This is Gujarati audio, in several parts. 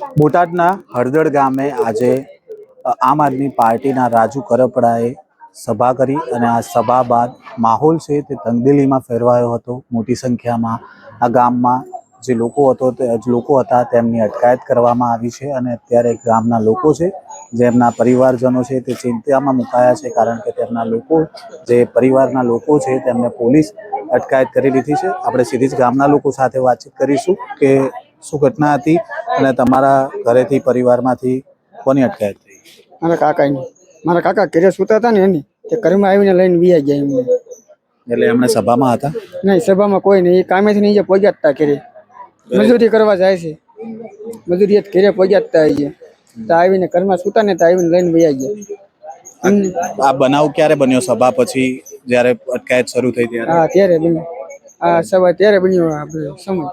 બોટાદના હળદળ ગામે આજે આમ આદમી પાર્ટીના રાજુ કરપડાએ સભા કરી અને આ સભા બાદ માહોલ છે તે તંગદિલીમાં ફેરવાયો હતો. મોટી સંખ્યામાં આ ગામમાં જે લોકો હતો તે લોકો હતા તેમની અટકાયત કરવામાં આવી છે અને અત્યારે ગામના લોકો છે, જેમના પરિવારજનો છે તે ચિંતામાં મુકાયા છે કારણ કે તેમના લોકો, જે પરિવારના લોકો છે તેમને પોલીસ અટકાયત કરી લીધી છે. આપણે સીધી જ ગામના લોકો સાથે વાતચીત કરીશું કે શું ઘટના હતી અને તમારા ઘરેથી પરિવારમાંથી કોની અટકાયત થઈ? મારા કાકાની. મારા કાકા ઘરે સૂતા હતા ને એની તે ઘરમાં આવીને લઈને વિયા ગયા એમને. એટલે એમણે સભામાં હતા? નહીં સભામાં કોઈ નહીં. એ કામેથી નહીં પહોંચ્યા હતા ઘરે. મજૂરી કરવા જાય છે. મજૂરી ઘરે પહોંચ્યા હતા છે તો આવીને ઘરમાં સૂતા ને તો આવીને લઈને વયા ગયા. આ બનાવ ક્યારે બન્યો? સભા પછી જ્યારે અટકાયત શરૂ થઈ ત્યારે? હા ત્યારે બન્યું. આ સભા ત્યારે બન્યો સમય.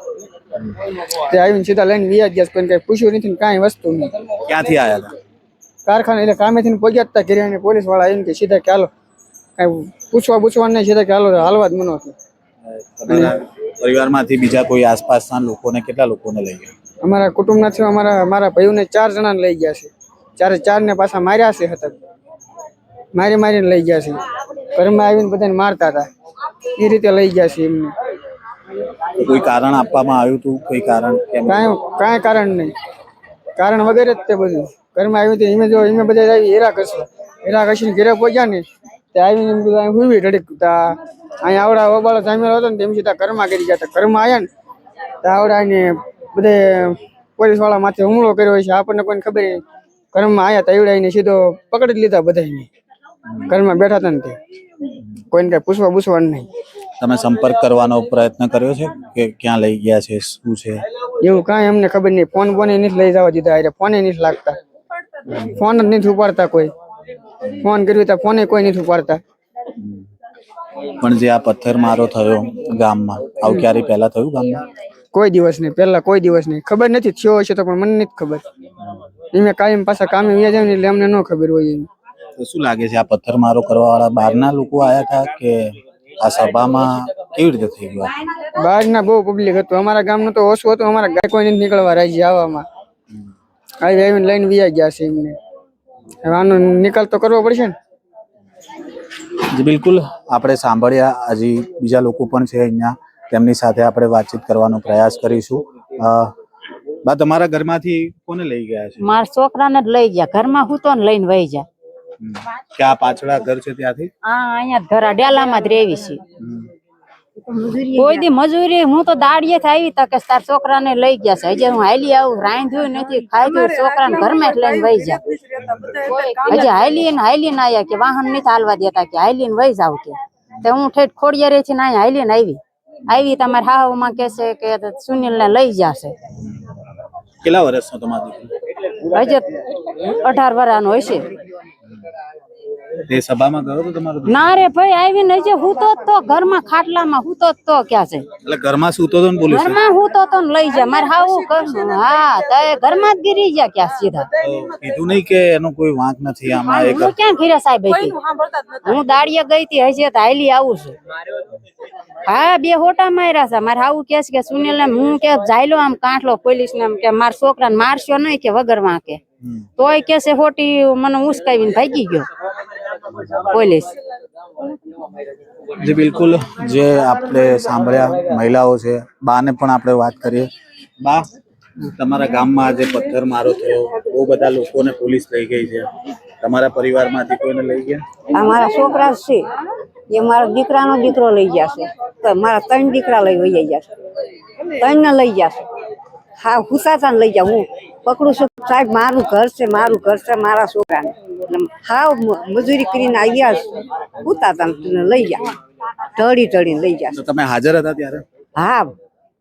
તે આવીને સીધા લઈને વિયા ગયા કોઈને કઈ પૂછ્યું નથી ને કાંઈ વસ્તુ નહીં. ક્યાંથી આવ્યા હતા? કારખાને એટલે કામેથી પહોંચ્યા હતા અને પોલીસવાળા આવીને કે સીધા કે હાલો કાંઈ પૂછવા પૂછવા નહીં સીધા કે હાલો હાલવા જ મનો હતો. પરિવારમાંથી બીજા કોઈ આસપાસના લોકોને કેટલા લોકોને લઈ ગયા? અમારા કુટુંબના છે અમારા મારા ભાઈઓને ચાર જણાને લઈ ગયા છે. ચારે ચાર ને પાછા માર્યા છે હતા મારી મારીને લઈ ગયા છે. ઘરમાં આવીને બધાને મારતા હતા. એ રીતે લઈ ગયા છે એમને. કોઈ કારણ આપવામાં આવ્યું હતું? કોઈ કારણ કાંઈ કાંઈ કારણ નહીં. કારણ વગેરે જ તે બધું. ઘરમાં આવ્યું હતું એમે જો એમે બધા આવી હેરા કરશો હેરા કસીને ઘેરે પહોંચ્યા ને, તે આવીને એમ કીધું હુઈ ઢડીક અહીં આવડા ઓબાળો જામેલો હતો ને, તેમ સીધા ઘરમાં કરી ગયા હતા. ઘરમાં આવ્યા ને, તો આવડા ને બધે પોલીસવાળા માથે હુમલો કર્યો છે. આપણને કોઈને ખબર નહીં ઘરમાં આવ્યા તો આવડા સીધો પકડી લીધા બધાને ઘરમાં બેઠા હતા ને તે. કોઈને કઈ પૂછવા પૂછવાનું નહીં. તમે સંપર્ક કરવાનો પ્રયત્ન કર્યો છે? કે ક્યાં લઈ ગયા છે? શું છે? એવું કાંઈ અમને ખબર નહીં. ફોન ફોન નથી લઈ જવા દીધા અરે ફોને નથી લાગતા. ફોન જ નથી ઉપાડતા કોઈ. ફોન કર્યું તો ફોને કોઈ નથી ઉપાડતા. પણ જે આ પથ્થર મારો થયો ગામમાં આવું ક્યારે પહેલા થયું ગામમાં? કોઈ દિવસ નહીં. પહેલા કોઈ દિવસ નહીં. ખબર નથી થયો હશે તો પણ મને નથી ખબર. એમ કાયમ પાછા કામે વ્યા જાય ને એટલે અમને ન ખબર હોય એમ. શું લાગે છે આ પથ્થર મારો કરવા વાળા બહારના લોકો આવ્યા હતા કે આ સભામાં કેવી રીતે થઈ ગયું? બહારના બહુ પબ્લિક હતું. અમારા ગામનું તો ઓછું હતું. અમારા ગાય કોઈ નથી નીકળવા રાજી આવવામાં. આવી આવીને લઈને વિયા ગયા છે એમને. હવે આનો નિકાલ તો કરવો પડશે ને. જી બિલકુલ. આપણે સાંભળ્યા હજી બીજા લોકો પણ છે અહીંયા. તેમની સાથે આપણે વાતચીત કરવાનો પ્રયાસ કરીશું. બા તમારા ઘરમાંથી કોને લઈ ગયા છે? મારા છોકરાને જ લઈ ગયા. ઘરમાં હું તો ને લઈને વહી જા હમ. આ પાછળ ઘર છે ત્યાંથી? હા અહીંયા ઘર ડેલામાં જ રહેવી છે. કોઈ દી મજૂરી હું તો દાડીએ આવી તકે તાર છોકરાને લઈ ગયા છે. હજી હું હાલી આવું રાંધ્યું નથી ખાધું છોકરાને ઘરમાં જ લઈને વહી જા હજી હાલી ને હાલી ને આયા કે વાહન નથી હાલવા દેતા કે હાલી ને વહી જાવ કે. તો હું ઠેઠ ખોડિયારે થી અહીંયા હાલી ને આવી. આવી તમારે માં કે છે કે સુનિલ ને લઈ જશે. કેટલા વર્ષ નો દીકરો? હજી અઢાર વર્ષનો હશે. તે સભામાં ગયો તો તમારો ના રે ભાઈ આવીને હજી હું તો ઘરમાં ઘરમાં ખાટલામાં હું તો ક્યાં છે? એટલે ઘરમાં સૂતો હતો ને પોલીસ ઘરમાં હું તો તો ને લઈ જા મારે હાવું કર હા તો એ ઘરમાં જ ગીરી ગયા ક્યાં સીધા? કીધું નહીં કે એનો કોઈ વાંક નથી આમાં એક હું ક્યાં ઘીરે સાહેબ હતી? હું દાડીએ ગઈ હતી હજી તો હાલી આવું છું. હા બે હોટા માર્યા છે. મારે હાવું કે કે સુનિલ ને હું કે જાયલો આમ કાંઠલો પોલીસ ને કે મારા છોકરાને મારશો નહીં કે વગર વાંકે. તોય કે છે હોટી મને ઉસકાવીને ભાગી ગયો. પોલીસ. જી બિલકુલ. જે આપણે સાંભળ્યા મહિલાઓ છે બાને પણ આપણે વાત કરીએ. બા તમારા ગામમાં જે પથ્થર મારો થયો બહુ બધા લોકોને પોલીસ લઈ ગઈ છે. તમારા પરિવારમાંથી કોઈને લઈ ગયા? આ મારા છોકરા છે. એ મારા દીકરાનો દીકરો લઈ જશે છે. મારા ત્રણ દીકરા લઈ વહી જશે ત્રણ ને લઈ જશે હા હુસાતા લઈ જાઉં હું પકડું છું. સાહેબ મારું ઘર છે મારું ઘર છે મારા છોકરાને. હાવ મજૂરી કરીને આવ્યા પૂતા હુતાતા લઈ જા ટળી ટળીને લઈ ગયા તમે હાજર હતા ત્યારે? હા.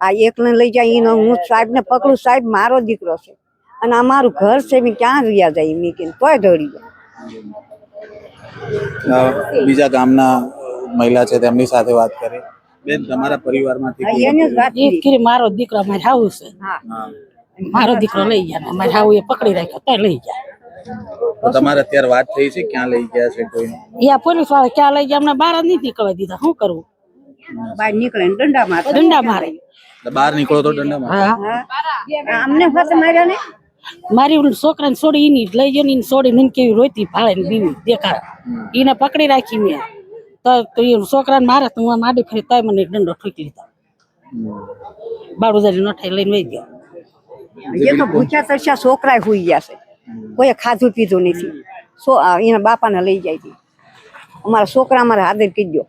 આ એકને લઈ જાય એનો હું સાહેબને પકડું. સાહેબ મારો દીકરો છે. અને આ મારું ઘર છે મેં ક્યાં રહ્યા જાય મેં કે તોય ઢળી જાય અ, બીજા ગામના મહિલા છે તેમની સાથે વાત કરી. બેન તમારા પરિવારમાંથી એને જ વાત કરી. મારો દીકરો મારે હાવું છે. હા. હા. મારો દીકરો લઈ ગયા મારે હાવું એ પકડી રાખ્યો તો લઈ ગયા. તમારે અત્યારે વાત થઈ છે ક્યાં લઈ ગયા છે કોઈ? યા પોલીસવાળા ક્યાં લઈ ગયા અમને બહાર જ નહીં નીકળવા દીધા. શું કરવું? બહાર નીકળે ને દંડા મારે દંડા મારે. બહાર નીકળો તો દંડા મારે. હા. હા. અમને ફતે માર્યા ને? મારી ઓલી છોકરાને છોડી એની લઈ જઈને એને છોડી મને કેવી રોતી ભાળે ને બીવી દેખાડ. એને પકડી રાખી મેં. તો એ છોકરાને મારે તો હું માડી ફરી તોય મને દંડો ઠોકી લીધો. બાળું નઠાઈ લઈને વહી ગયો. એ તો ભૂખ્યા તરસ્યા છોકરા હોઈ ગયા છે. કોઈ ખાધું પીધું નથી. સો એના બાપાને લઈ જાય છે. અમારા છોકરા અમારે હાજર કહી ગયો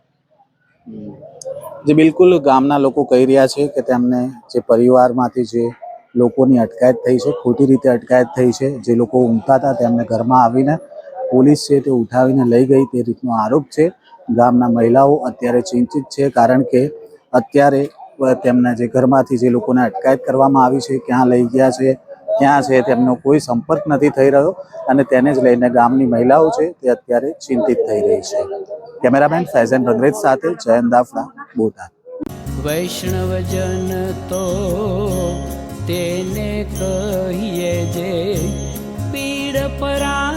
જે બિલકુલ ગામના લોકો કહી રહ્યા છે કે તેમને જે પરિવારમાંથી જે લોકોની અટકાયત થઈ છે ખોટી રીતે અટકાયત થઈ છે જે લોકો ઊંઘતા હતા તેમને ઘરમાં આવીને પોલીસ છે તે ઉઠાવીને લઈ ગઈ તે રીતનો આરોપ છે. ગામના મહિલાઓ અત્યારે ચિંતિત છે કારણ કે અત્યારે તેમના જે ઘરમાંથી જે લોકોને અટકાયત કરવામાં આવી છે, ક્યાં લઈ ગયા છે, ક્યાં છે, તેમનો કોઈ સંપર્ક નથી થઈ રહ્યો અને તેને જ લઈને ગામની મહિલાઓ છે તે અત્યારે ચિંતિત થઈ રહી છે. કેમેરામેન ફૈઝન રંગરેજ સાથે જયંત દાફડા, બોટાદ. વૈષ્ણવજન તો તેને કહીએ જે પીડ પરા